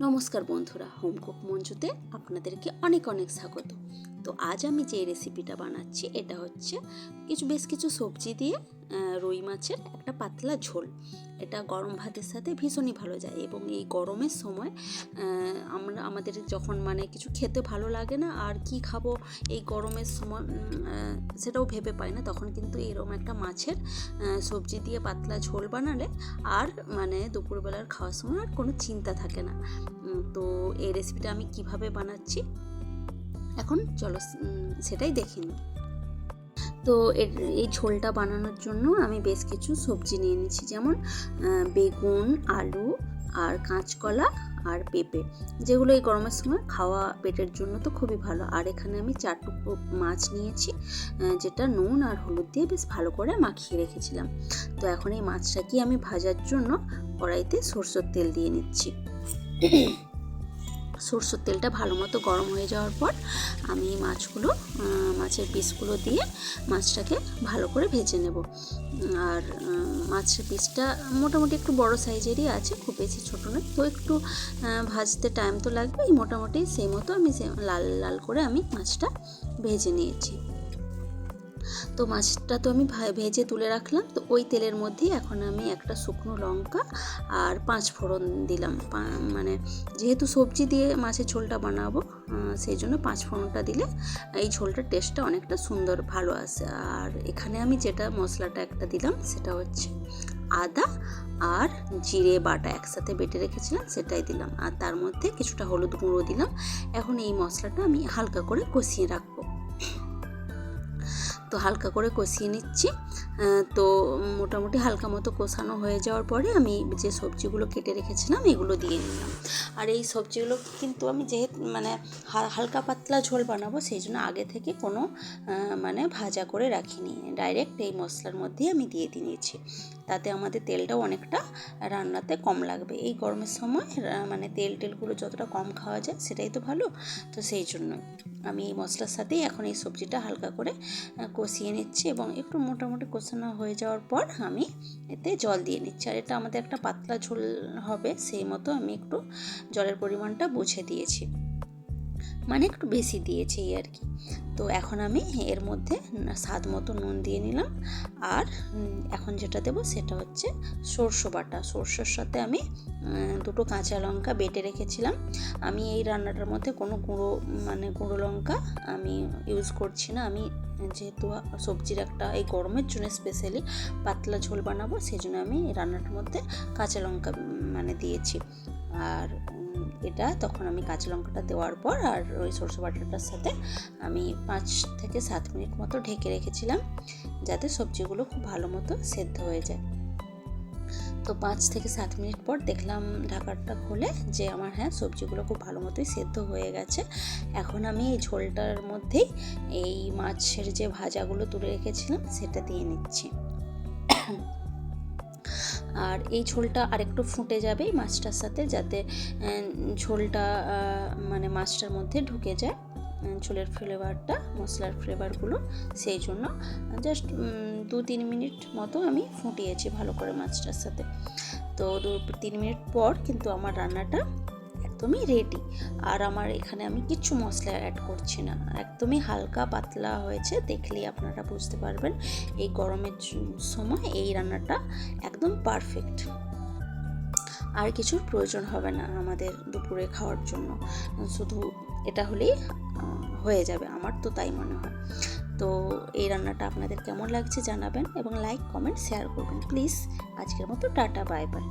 নমস্কার বন্ধুরা হোমকুক মঞ্জুতে আপনাদেরকে অনেক অনেক স্বাগত। তো আজ আমি যে রেসিপিটা বানাচ্ছি, এটা হচ্ছে কিছু, বেশ কিছু সবজি দিয়ে রুই মাছের একটা পাতলা ঝোল। এটা গরম ভাতের সাথে ভীষণই ভালো যায় এবং এই গরমের সময় আমরা, আমাদের যখন মানে কিছু খেতে ভালো লাগে না, আর কি খাব এই গরমের সময় সেটাও ভেবে পাই না। তখন কিন্তু এরকম একটা মাছের সবজি দিয়ে পাতলা ঝোল বানালে আর মানে দুপুরবেলার খাওয়ার সময় আর কোনো চিন্তা থাকে না। তো এই রেসিপিটা আমি কীভাবে বানাচ্ছি? এখন চলো সেটাই দেখে নিই। তো এর- এই ঝোলটা বানানোর জন্য আমি বেশ কিছু সবজি নিয়ে নিচ্ছি যেমন বেগুন, আলু আর কাঁচকলা আর পেঁপে। যেগুলো এই গরমের সময় খাওয়া পেটের জন্য তো খুবই ভালো। আর এখানে আমি চার টুকরো মাছ নিয়েছি যেটা নুন আর হলুদ দিয়ে বেশ ভালো করে মাখিয়ে রেখেছিলাম। তো এখন এই মাছটাকে আমি ভাজার জন্য কড়াইতে সরষের তেল দিয়ে নিচ্ছি। সরষের তেলটা ভালো মতো গরম হয়ে যাওয়ার পর আমি মাছগুলো মাছের পিসগুলো দিয়ে মাছটাকে ভালো করে ভেজে নেব। আর মাছের পিসটা মোটামুটি একটু বড় সাইজেরই আছে, খুব বেশি ছোটো নয়। তো একটু ভাজতে টাইম তো লাগবেই। মোটামুটি সেই মতো আমি লাল লাল করে আমি মাছটা ভেজে নিয়েছি। তো মাছটা তো আমি ভেজে তুলে রাখলাম। তো ওই তেলের মধ্যেই এখন আমি একটা শুকনো লঙ্কা আর পাঁচ ফোড়ন দিলাম। মানে যেহেতু সবজি দিয়ে মাছের ঝোলটা বানাবো সেই জন্য পাঁচ ফোড়নটা দিলে এই ঝোলটার টেস্টটা অনেকটা সুন্দর, ভালো আসে। আর এখানে আমি যেটা মশলাটা একটা দিলাম, সেটা হচ্ছে আদা আর জিরে বাটা একসাথে বেটে রেখেছিলাম, সেটাই দিলাম। আর তার মধ্যে কিছুটা হলুদ গুঁড়ো দিলাম। এখন এই মশলাটা আমি হালকা করে কষিয়ে রাখব। তো হালকা করে কষিয়ে নিচ্ছি। তো মোটামুটি হালকা মতো কষানো হয়ে যাওয়ার পরে আমি যে সবজিগুলো কেটে রেখেছিলাম, এগুলো দিয়ে নিলাম আর এই সবজিগুলো কিন্তু আমি যেহেতু মানে হালকা পাতলা ঝোল বানাবো, সেই জন্য আগে থেকে কোনো মানে ভাজা করে রাখিনি। ডাইরেক্ট এই মশলার মধ্যেই আমি দিয়ে দিয়েছি তাতে আমাদের তেলটাও অনেকটা রান্নাতে কম লাগবে। এই গরমের সময় মানে তেল টেলগুলো যতটা কম খাওয়া যায়, সেটাই তো ভালো। তো সেই জন্য আমি এই মশলার সাথেই এখন এই সবজিটা হালকা করে কষিয়ে নিচ্ছি এবং একটু মোটামুটি কষানো হয়ে যাওয়ার পর আমি এতে জল দিয়ে নিচ্ছি। আর এটা আমাদের একটা পাতলা ঝোল হবে, সেই মতো আমি একটু জলের পরিমাণটা বুঝে দিয়েছি। মানে একটু বেশি দিয়েছি আর কি। তো এখন আমি এর মধ্যে স্বাদ মতো নুন দিয়ে নিলাম। আর এখন যেটা দেবো সেটা হচ্ছে সর্ষে বাটা। সর্ষের সাথে আমি দুটো কাঁচা লঙ্কা বেটে রেখেছিলাম। আমি এই রান্নাটার মধ্যে কোনো গুঁড়ো মানে গুঁড়ো লঙ্কা আমি ইউজ করছি না। আমি যেহেতু সবজির একটা, এই গরমের জন্য স্পেশালি পাতলা ঝোল বানাবো সেই জন্য আমি রান্নাটার মধ্যে কাঁচা লঙ্কা মানে দিয়েছি। আর এটা, তখন আমি কাঁচা লঙ্কাটা দেওয়ার পর আর ওই সরষে বাটাটার সাথে আমি পাঁচ থেকে সাত মিনিট মতো ঢেকে রেখেছিলাম, যাতে সবজিগুলো খুব ভালো মতো সেদ্ধ হয়ে যায়। তো পাঁচ থেকে সাত মিনিট পর দেখলাম ঢাকাটা খুলে যে আমার হ্যাঁ সবজিগুলো খুব ভালো মতোই সেদ্ধ হয়ে গেছে। এখন আমি এই ঝোলটার মধ্যেই এই মাছের যে ভাজাগুলো তুলে রেখেছিলাম, সেটা দিয়ে নিচ্ছি। আর এই ঝোলটা আরেকটু ফুটে যাবে মাছটার সাথে যাতে ঝোলটা মানে মাছটার মধ্যে ঢুকে যায় ঝোলের ফ্লেভারটা, মশলার ফ্লেভারগুলো। সেই জন্য জাস্ট দু তিন মিনিট মতো আমি ফুটিয়েছি ভালো করে মাছটার সাথে। তো দু তিন মিনিট পর কিন্তু আমার রান্নাটা একদমই রেডি আর আমার এখানে আমি কিচ্ছু মশলা অ্যাড করছি না। একদমই হালকা পাতলা হয়েছে, দেখলেই আপনারা বুঝতে পারবেন। এই গরমের সময় এই রান্নাটা একদম পারফেক্ট আর কিছুর প্রয়োজন হবে না আমাদের দুপুরে খাওয়ার জন্য। শুধু এটা হলেই হয়ে যাবে। আমার তো তাই মনে হয়। তো এই রান্নাটা আপনাদের কেমন লাগছে জানাবেন এবং লাইক কমেন্ট শেয়ার করবেন। প্লিজ আজকের মতো টাটা বাই বাই